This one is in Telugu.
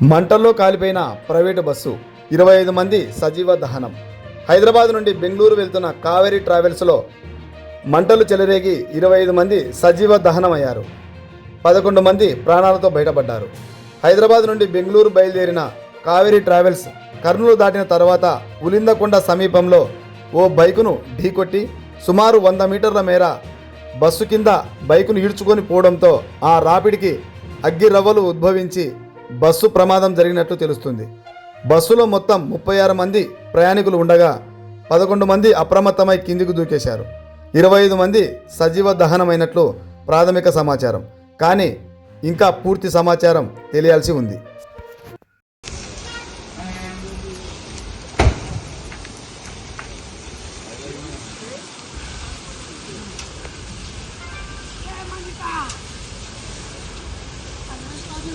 మంటల్లో కాలిపోయిన ప్రైవేటు బస్సు ఇరవై ఐదు మంది సజీవ దహనం. హైదరాబాద్ నుండి బెంగళూరు వెళ్తున్న కావేరీ ట్రావెల్స్లో మంటలు చెలరేగి ఇరవై ఐదు మంది సజీవ దహనమయ్యారు. పదకొండు మంది ప్రాణాలతో బయటపడ్డారు. హైదరాబాద్ నుండి బెంగళూరు బయలుదేరిన కావేరీ ట్రావెల్స్ కర్నూలు దాటిన తర్వాత ఉలిందకొండ సమీపంలో ఓ బైకును ఢీకొట్టి సుమారు వంద మీటర్ల మేర బస్సు కింద బైకును ఈడ్చుకొని పోవడంతో ఆ రాపిడికి అగ్గిరవ్వలు ఉద్భవించి బస్సు ప్రమాదం జరిగినట్లు తెలుస్తుంది. బస్సులో మొత్తం ముప్పై ఆరు మంది ప్రయాణికులు ఉండగా పదకొండు మంది అప్రమత్తమై కిందికి దూకేశారు. ఇరవై ఐదు మంది సజీవ దహనమైనట్లు ప్రాథమిక సమాచారం. కానీ ఇంకా పూర్తి సమాచారం తెలియాల్సి ఉంది.